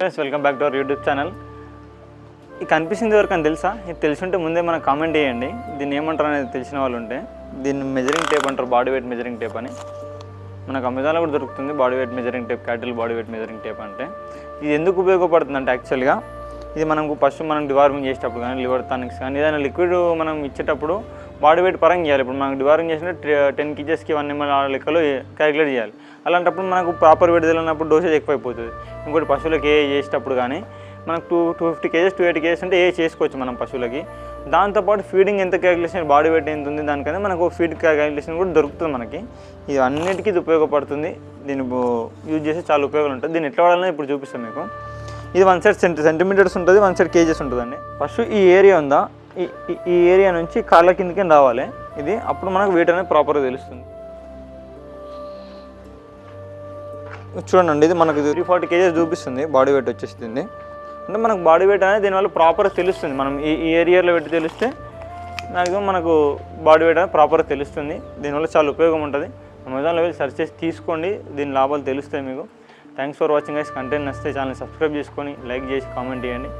Friends welcome back to our YouTube channel ఈ కనిపిస్తుంది వరకు అని తెలుసా? ఇది తెలిసి ఉంటే ముందే మనకు కామెంట్ చేయండి. దీన్ని ఏమంటారు అనేది తెలిసిన వాళ్ళు ఉంటే. దీన్ని మెజరింగ్ టేప్ అంటారు బాడీ వెయిట్ మెజరింగ్ టేప్ అని. మనకు అమెజాన్లో కూడా దొరుకుతుంది body weight measuring tape cattle body weight measuring tape అంటే. ఇది ఎందుకు ఉపయోగపడుతుంది అంటే యాక్చువల్గా ఇది మనకు ఫస్ట్ మనం డివార్మింగ్ చేసేటప్పుడు కానీ లివర్ టానిక్స్ కానీ ఏదైనా లిక్విడ్ మనం ఇచ్చేటప్పుడు బాడీ వెయిట్ పరంగా చేయాలి. ఇప్పుడు మనకు డివార్మింగ్ చేసినట్టు టెన్ కేజెస్కి వన్ ఎంఎల్ ఆ లెక్కలో క్యాలిక్యులేట్ చేయాలి. అలాంటప్పుడు మనకు ప్రాపర్ వెయిట్ తెలియనప్పుడు డోసేజ్ ఎక్కువైపోతుంది. ఇంకోటి పశువులకి ఏ చేసేటప్పుడు కానీ మనకు two two fifty kgs two eighty kgs అంటే ఏ చేసుకోవచ్చు మనం పశువులకి. దాంతోపాటు ఫీడింగ్ ఎంత క్యాలిక్యులేషన్ బాడీ వెయిట్ ఎంత ఉంది దానికనే మనకు ఫీడ్ క్యాలిక్యులేషన్ కూడా దొరుకుతుంది మనకి. ఇది అన్నిటికీ ఇది ఉపయోగపడుతుంది. దీన్ని యూజ్ చేస్తే చాలా ఉపయోగాలు ఉంటుంది. దీన్ని ఎట్లా వాడాలని ఇప్పుడు చూపిస్తాను మీకు. ఇది వన్ సైడ్ సెంటీ సెంటీమీటర్స్ ఉంటుంది వన్ సైడ్ కేజెస్ ఉంటుందండి. ఫస్ట్ ఈ ఏరియా ఉందా? ఈ ఈ- ఈ ఏరియా నుంచి కాళ్ళ కిందకి రావాలి? ఇది అప్పుడు మనకు వెయిట్ అనేది ప్రాపర్గా తెలుస్తుంది. చూడండి ఇది మనకు త్రీ ఫార్టీ కేజెస్ చూపిస్తుంది బాడీ వెయిట్ వచ్చేస్తుంది అంటే మనకు బాడీ వెయిట్ అనేది దీనివల్ల ప్రాపర్ తెలుస్తుంది. మనం ఈ ఈ ఏరియాలో పెట్టి తెలిస్తే మ్యాక్సిమం మనకు బాడీ వెయిట్ అనేది ప్రాపర్ తెలుస్తుంది. దీనివల్ల చాలా ఉపయోగం ఉంటుంది. అమెజాన్లో వెళ్ళి సెర్చ్ చేసి తీసుకోండి దీని లాభాలు తెలుస్తాయి మీకు. Thanks for watching guys content నచ్చితే ఛానల్ సబ్స్క్రైబ్ చేసుకొని లైక్ చేసి కామెంట్ చేయండి.